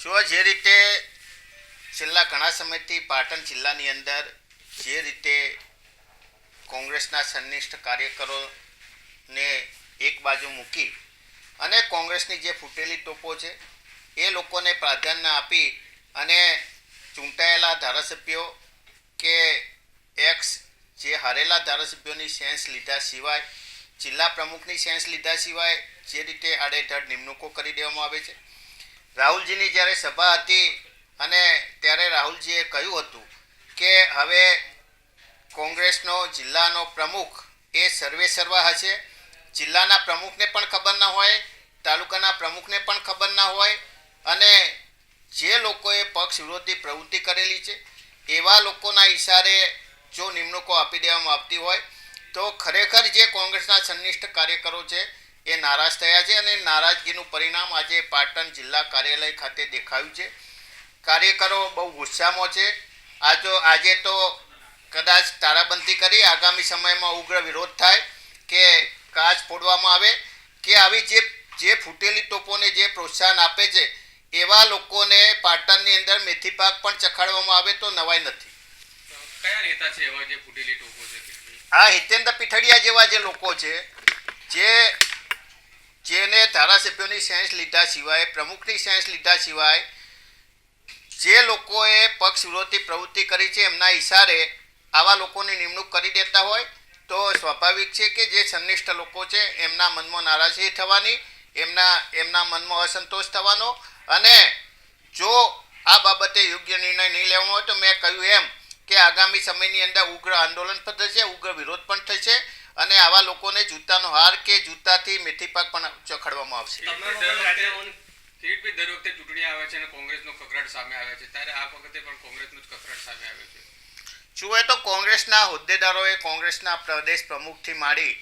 જો જે રીતે છેલ્લા ઘણા સમયથી પાટણ જિલ્લાની અંદર જે રીતે કોંગ્રેસના સંનિષ્ઠ કાર્યકરોને એક બાજુ મૂકી અને કોંગ્રેસની જે ફૂટેલી ટોપો છે, એ લોકોને પ્રાધાન્ય આપી અને ચૂંટાયેલા ધારાસભ્યો કે એક્સ જે હારેલા ધારાસભ્યોની સેન્સ લીધા સિવાય, જિલ્લા પ્રમુખની સેન્સ લીધા સિવાય જે રીતે આડેધડ નિમણૂકો કરી દેવામાં આવે છે રાહુલજીની જ્યારે સભા હતી અને ત્યારે રાહુલજીએ કહ્યું હતું કે હવે કોંગ્રેસનો જિલ્લાનો પ્રમુખ એ સર્વે સર્વા હશે. જિલ્લાના પ્રમુખને પણ ખબર ના હોય, તાલુકાના પ્રમુખને પણ ખબર ના હોય અને જે લોકોએ પક્ષ વિરોધી પ્રવૃત્તિ કરેલી છે, એવા લોકોના ઈશારે જો નિમણૂકો આપી દેવામાં આવતી હોય, તો ખરેખર જે કોંગ્રેસના સંનિષ્ઠ કાર્યકરો છે એ નારાજ થયા છે અને નારાજગીનું પરિણામ આજે પાટણ જિલ્લા કાર્યાલય ખાતે દેખાયું છે. કાર્યકરો બહુ ગુસ્સામાં છે. આજો આજે તો કદાચ તારાબંધી કરી આગામી સમયમાં ઉગ્ર વિરોધ થાય કે કાચ ફોડવામાં આવે કે આવી જે જે ફૂટેલી તોપોને જે પ્રોત્સાહન આપે છે એવા લોકોને પાટણની અંદર મેથી પાક પણ ચખાડવામાં આવે તો નવાઈ નથી. કયા નેતા છે એવા જે ફૂટેલી ટોપો છે? આ હિતેન્દ્ર પીઠડિયા જેવા જે લોકો છે જે જેને ધારાસભ્યોની સેન્સ લીધા સિવાય, પ્રમુખની સેન્સ લીધા સિવાય, જે લોકોએ પક્ષ વિરોધી પ્રવૃત્તિ કરી છે, એમના ઈશારે આવા લોકોની નિમણૂક કરી દેતા હોય, તો સ્વાભાવિક છે કે જે સંનિષ્ઠ લોકો છે, એમના મનમાં નારાજગી થવાની, એમના એમના મનમાં અસંતોષ થવાનો અને જો આ બાબતે યોગ્ય નિર્ણય નહીં લેવાનો હોય, તો મેં કહ્યું એમ કે આગામી સમયની અંદર ઉગ્ર આંદોલન પણ થશે, ઉગ્ર વિરોધ પણ થશે અને આવા લોકોને જૂતાનો હાર કે જૂતાથી મેથી પાક પણ ચખડવામાં આવશે. કિરીટભાઈ દર વખતે ચૂંટણી આવે છે અને કોંગ્રેસનો કકરાટ સામે આવે છે? ત્યારે આ વખતે પણ કોંગ્રેસનો જ કકરાટ સામે આવ્યો છે. જુએ તો કોંગ્રેસના હોદ્દેદારોએ કોંગ્રેસના પ્રદેશ પ્રમુખથી માંડી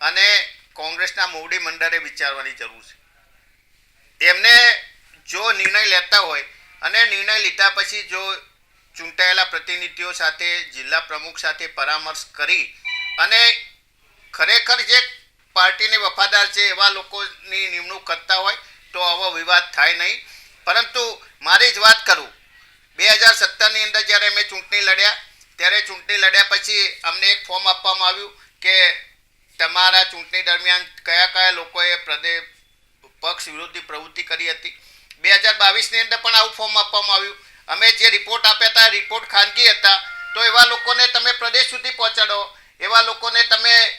અને કોંગ્રેસના મોવડી મંડળે વિચારવાની જરૂર છે. એમને જો નિર્ણય લેતા હોય અને નિર્ણય લીધા પછી જો ચૂંટાયેલા પ્રતિનિધિઓ સાથે જિલ્લા પ્રમુખ સાથે પરામર્શ કરી અને ખરેખર જે પાર્ટીને વફાદાર છે એવા લોકોની નિમણૂક કરતા હોય તો આવો વિવાદ થાય નહીં. પરંતુ મારી જ વાત કરું, બે હજાર સત્તરની અંદર જ્યારે અમે ચૂંટણી લડ્યા, ત્યારે ચૂંટણી લડ્યા પછી અમને એક ફોર્મ આપવામાં આવ્યું કે તમારા ચૂંટણી દરમિયાન કયા કયા લોકોએ પ્રદેશ પક્ષ વિરોધી પ્રવૃત્તિ કરી હતી. બે હજાર બાવીસની અંદર પણ આવું ફોર્મ આપવામાં આવ્યું. અમે જે રિપોર્ટ આપ્યા હતા, રિપોર્ટ ખાનગી હતા, તો એવા લોકોને તમે પ્રદેશ સુધી પહોંચાડો. એવા લોકોને તમે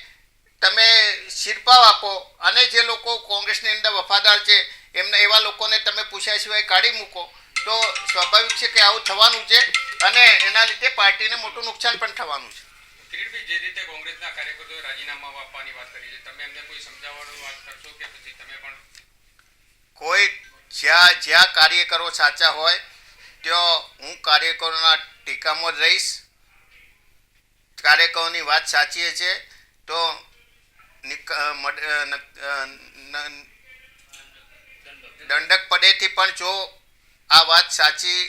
આપો અને જે લોકો કોંગ્રેસની અંદર વફાદાર છે એમને એવા લોકોને તમે પૂછ્યા સિવાય કાઢી મૂકો. તો સ્વાભાવિક છે કે આવું થવાનું છે અને એના લીધે પાર્ટીને મોટું નુકસાન પણ થવાનું છે. કિરીટભાઈ જે રીતે કોંગ્રેસના કાર્યકર્તાઓએ રાજીનામા આપવાની વાત કરી છે તમે એમને કોઈ સમજાવવાની વાત કરશો કે પછી તમે પણ? કોઈ જ્યાં જ્યાં કાર્યકરો સાચા હોય ત્યાં હું કાર્યકરોના ટીકામાં જ રહીશ. કાર્યકરોની વાત સાચી છે તો દંડક પડેથી પણ જો આ વાત સાચી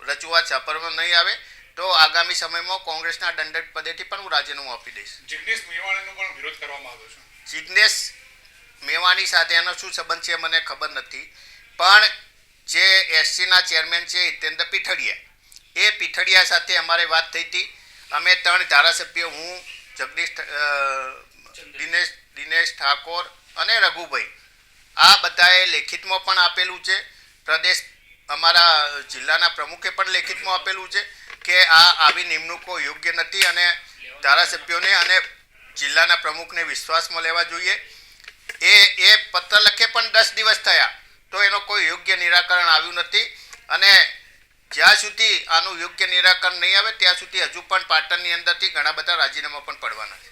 રજૂઆત સાંભળવામાં નહીં આવે તો આગામી સમયમાં કોંગ્રેસના દંડક પદેથી પણ હું રાજીનામું આપી દઈશ. જિગ્નેશ મેવાણીનો પણ વિરોધ કરવામાં આવ્યો છે. જિગ્નેશ મેવાણી સાથે એનો શું સંબંધ છે મને ખબર નથી પણ જે એસસીના ચેરમેન છે હિતેન્દ્ર પીઠડિયા એ પીઠડિયા સાથે અમારે વાત થઈ હતી. અમે ત્રણ ધારાસભ્યો હું જગદીશ દિનેશ દિનેશ ઠાકોર અને રઘુભાઈ. આ બધાએ લેખિતમાં પણ આપેલું છે. પ્રદેશ, અમારા જિલ્લાના પ્રમુખે પણ લેખિતમાં આપેલું છે કે આ આવી નિમણૂકો યોગ્ય નથી અને ધારાસભ્યોને અને જિલ્લાના પ્રમુખને વિશ્વાસમાં લેવા જોઈએ. એ એ પત્ર લખે પણ દસ દિવસ થયા, તો એનો કોઈ યોગ્ય નિરાકરણ આવ્યું નથી. અને જ્યાં સુધી આનું યોગ્ય નિરાકરણ નહીં આવે, ત્યાં સુધી હજુ પણ પાટણની અંદરથી ઘણા બધા રાજીનામા પણ પડવાના છે.